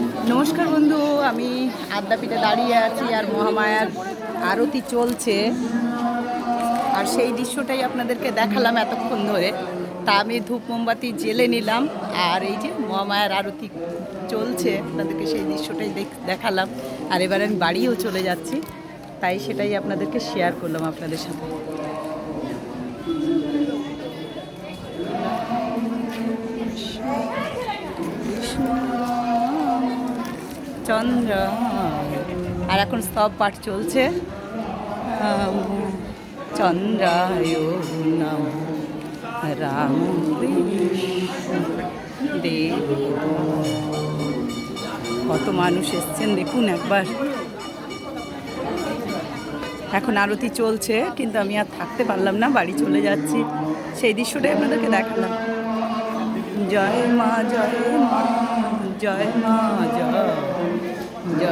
নমস্কার বন্ধু, আমি আদ্যাপীঠে দাঁড়িয়ে আছি আর মহামায়ার আরতি চলছে। আর সেই দৃশ্যটাই আপনাদেরকে দেখালাম এতক্ষণ ধরে। তা আমি ধূপ মোমবাতি জেলে নিলাম আর এই যে মহামায়ার আরতি চলছে, আপনাদেরকে সেই দৃশ্যটাই দেখ- দেখালাম। আর এবার আমি বাড়িও চলে যাচ্ছি, তাই সেটাই আপনাদেরকে শেয়ার করলাম আপনাদের সাথে। চন্দ্র। আর এখন সব পাঠ চলছে। চন্দ্রায় রাম কত মানুষ এসছেন দেখুন একবার। এখন আরতি চলছে, কিন্তু আমি আর থাকতে পারলাম না, বাড়ি চলে যাচ্ছি। সেই দৃশ্যটাই আপনাদেরকে দেখালাম। জয় মা জয় মা জয় মা, জয়